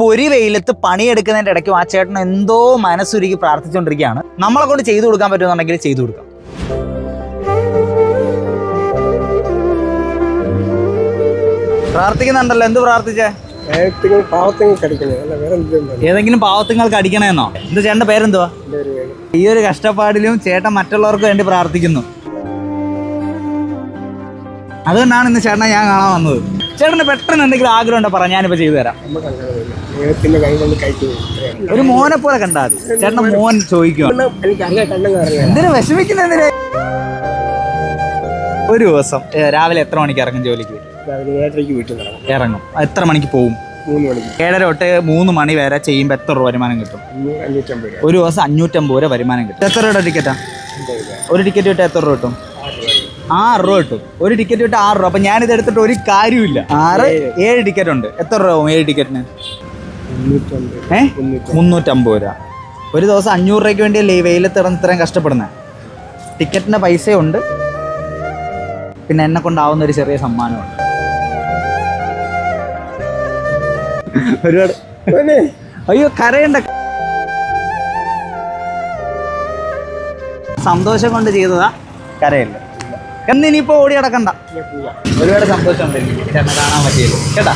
പൊരി വെയിലത്ത് പണിയെടുക്കുന്നതിന്റെ ഇടയ്ക്കും ആ ചേട്ടൻ എന്തോ മനസ്സുരുക്കി പ്രാർത്ഥിച്ചുകൊണ്ടിരിക്കുകയാണ്. നമ്മളെ കൊണ്ട് ചെയ്തു കൊടുക്കാൻ പറ്റുമെന്നുണ്ടെങ്കിൽ ചെയ്തു കൊടുക്കാം. പ്രാർത്ഥിക്കുന്നുണ്ടല്ലോ. എന്ത് പ്രാർത്ഥിച്ചേ? ഏതെങ്കിലും പാവത്തുങ്ങൾക്ക് അടിക്കണമെന്നോ എന്ത് ചേട്ടന്റെ പേരെന്തുവാ? ഈ ഒരു കഷ്ടപ്പാടിലും ചേട്ടൻ മറ്റുള്ളവർക്ക് വേണ്ടി പ്രാർത്ഥിക്കുന്നു. അതുകൊണ്ടാണ് ഇന്ന് ചേട്ടനെ ഞാൻ കാണാൻ വന്നത്. ചേട്ടന് പെട്ടെന്ന് എന്തെങ്കിലും ആഗ്രഹം ഉണ്ടോ പറ ഞാനിപ്പോ ചെയ്തു തരാം. കൊണ്ട് ഒരു മോനെ പോലെ കണ്ടാൽ മതി. ചേട്ടന്റെ മോൻ അറിയാം എന്തിനു വിഷമിക്കുന്ന എന്തിനാ ഒരു ദിവസം രാവിലെ എത്ര മണിക്ക് ഇറങ്ങും ജോലിക്ക്? ഇറങ്ങും. എത്ര മണിക്ക് പോകും മണിക്ക്. ഏഴര തൊട്ട് മൂന്ന് മണി വരെ ചെയ്യുമ്പോൾ എത്ര രൂപ വരുമാനം കിട്ടും? ഒരു ദിവസം അഞ്ഞൂറ്റമ്പത് രൂപ വരുമാനം കിട്ടും. എത്ര രൂപയുടെ ടിക്കറ്റാ ഒരു ടിക്കറ്റ് കിട്ടാ എത്ര രൂപ കിട്ടും? ആറ് രൂപ. കിട്ടും. ഒരു ടിക്കറ്റ് കിട്ടും ആറ് രൂപ. അപ്പൊ ഇത് എടുത്തിട്ട് ഒരു കാര്യമില്ല ആറ് ഏഴ്. ടിക്കറ്റ് ഉണ്ട്. എത്ര രൂപ ആവും ഏഴ് ടിക്കറ്റിന് ഏ? മുന്നൂറ്റി മുന്നൂറ്റമ്പത് രൂപ. ഒരു ദിവസം അഞ്ഞൂറ് രൂപയ്ക്ക് വേണ്ടിയല്ലേ ഈ വെയിലത്ത് ഇറന്ന് ഇത്രയും കഷ്ടപ്പെടുന്നത് ടിക്കറ്റിന്റെ പൈസയുണ്ട്. പിന്നെ എന്നെ കൊണ്ടാവുന്ന ഒരു ചെറിയ സമ്മാനമുണ്ട്. ഒരുപാട്. അയ്യോ കരയണ്ട. സന്തോഷം കൊണ്ട് ചെയ്തതാ കരയല്ല? എന്നിനിപ്പോ ഓടി പോവാം ഒരുപാട് സന്തോഷം കാണാൻ പറ്റിയല്ലോ കേട്ടാ?